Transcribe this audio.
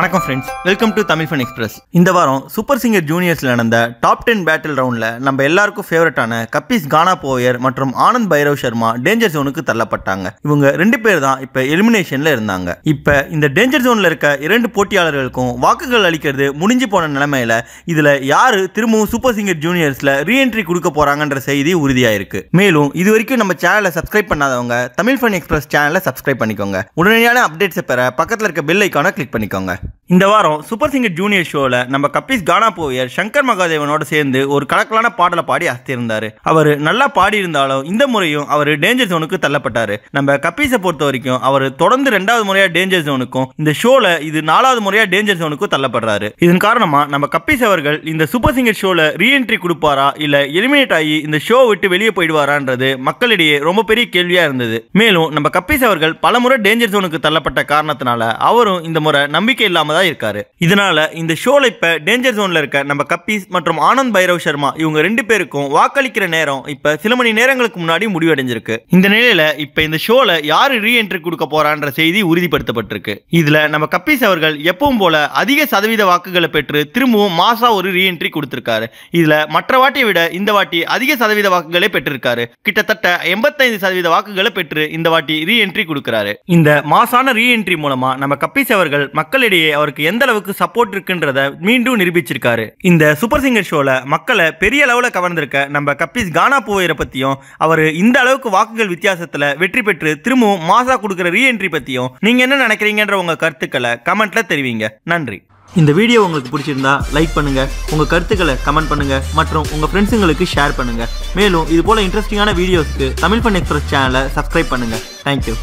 வணக்கம் friends welcome to Tamil fun express இந்த வாரம் சூப்பர் சிங்கர் ஜூனியர்ஸில் நடந்த டாப் டென் பேட்டில் ரவுண்டில் நம்ம எல்லாருக்கும் ஃபேவரட்டான கப்பீஸ் கானா போயர் மற்றும் ஆனந்த் பைரவ் சர்மா டேஞ்சர் ஜோனுக்கு தள்ளப்பட்டாங்க. இவங்க ரெண்டு பேர் தான் இப்போ எலிமினேஷனில் இருந்தாங்க. இப்போ இந்த டேஞ்சர் ஜோனில் இருக்க இரண்டு போட்டியாளர்களுக்கும் வாக்குகள் அளிக்கிறது முடிஞ்சு போன நிலைமையில் இதில் யார் திரும்பவும் சூப்பர் சிங்கர் ஜூனியர்ஸில் ரீஎன்ட்ரி கொடுக்க போகிறாங்கன்ற செய்தி உறுதியாயிருக்கு. மேலும் இது வரைக்கும் நம்ம சேனலை சப்ஸ்கிரைப் பண்ணாதவங்க தமிழ் ஃபன் எக்ஸ்பிரஸ் சேனலை சப்ஸ்கிரைப் பண்ணிக்கோங்க. உடனடியான அப்டேட்ஸை பெற பக்கத்தில் இருக்க பெல் ஐக்கானை கிளிக் பண்ணிக்கோங்க. இந்த வாரம் சூப்பர் சிங்கர் ஜூனியர் ஷோவில் நம்ம கப்பீஸ் கானா போயர் சங்கர் மகாதேவனோட சேர்ந்து ஒரு கலக்கலான பாடலை பாடி அசத்திருந்தாரு. அவர் நல்லா பாடியிருந்தாலும் இந்த முறையும் அவர் டேஞ்சர் ஜோனுக்கு தள்ளப்பட்டார். நம்ம கப்பீஸை பொறுத்த வரைக்கும் அவர் தொடர்ந்து ரெண்டாவது முறையாக டேஞ்சர் ஜோனுக்கும் இந்த ஷோவில் இது நாலாவது முறையாக டேஞ்சர் ஜோனுக்கும் தள்ளப்படுறாரு. இதன் காரணமாக நம்ம கப்பீஸ் அவர்கள் இந்த சூப்பர் சிங்கர் ஷோவில் ரீஎன்ட்ரி கொடுப்பாரா இல்லை எலிமினேட் ஆகி இந்த ஷோ விட்டு வெளியே போயிடுவாரான்றது மக்களிடையே ரொம்ப பெரிய கேள்வியாக இருந்தது. மேலும் நம்ம கப்பீஸ் அவர்கள் பலமுறை டேஞ்சர் ஜோனுக்கு தள்ளப்பட்ட காரணத்தினால அவரும் இந்த முறை நம்பிக்கை இல்லாம தான் இருக்காரு. இதனால இந்த ஷோல இப்ப டேஞ்சர் ஜோன்ல இருக்க நம்ம கப்பீஸ் மற்றும் ஆனந்த் பைரவ் சர்மா இவங்க ரெண்டு பேருக்கும் வாக்களிக்கிற நேரம் இப்ப சில மணி நேரங்களுக்கு முன்னாடி முடிவடைஞ்சிருக்கு. இந்த நிலையில இப்ப இந்த ஷோல யாரு ரீஎன்ட்ரி கொடுக்க போறான்ற செய்தி உறுதிப்படுத்தப்பட்டிருக்கு. இதுல நம்ம கப்பீஸ் அவர்கள் எப்பவும் போல அதிக சதவீத வாக்குகளை பெற்று திரும்பவும் மாசா ஒரு ரீஎன்ட்ரி கொடுத்திருக்காரு. இதுல மற்ற வாட்டியை விட இந்த வாட்டி அதிக சதவீத வாக்குகளை பெற்றிருக்காரு. கிட்டத்தட்ட எண்பத்தைந்து சதவீத வாக்குகளை பெற்று இந்த வாட்டி ரீஎன்ட்ரி கொடுக்கிறாரு. இந்த மாசான ரீஎன்ட்ரி மூலமா நம்ம கப்பீஸ் அவர்கள் மக்களிடையே அவருக்கு எந்த அளவுக்கு சப்போர்ட் இருக்குன்றத மீண்டும் நிரூபிச்சிருக்காரு. இந்த சூப்பர் சிங்கர் ஷோல மக்களை பெரிய அளவுல கவர்ந்திருக்க நம்ம கப்பீஸ் கானா போயரை பத்தியும் அவர் இந்த அளவுக்கு வாக்குகள் வித்தியாசத்துல வெற்றி பெற்று திரும்பவும் மாசா கொடுக்குற ரீஎன்ட்ரி பத்தியும் நீங்க என்ன நினைக்கிறீங்கன்ற உங்க கருத்துக்களை கமெண்ட்ல தெரிவிங்க. நன்றி. இந்த வீடியோ உங்களுக்கு பிடிச்சிருந்தா லைக் பண்ணுங்க உங்க கருத்துக்களை கமெண்ட் பண்ணுங்க மற்றும் உங்க ஃப்ரெண்ட்ஸுங்களுக்கு ஷேர் பண்ணுங்க. மேலும் இது போல இன்ட்ரெஸ்டிங்கான வீடியோஸ்க்கு தமிழ் ஃபன் எக்ஸ்பிரஸ் சேனலை சப்ஸ்கிரைப் பண்ணுங்க. Thank you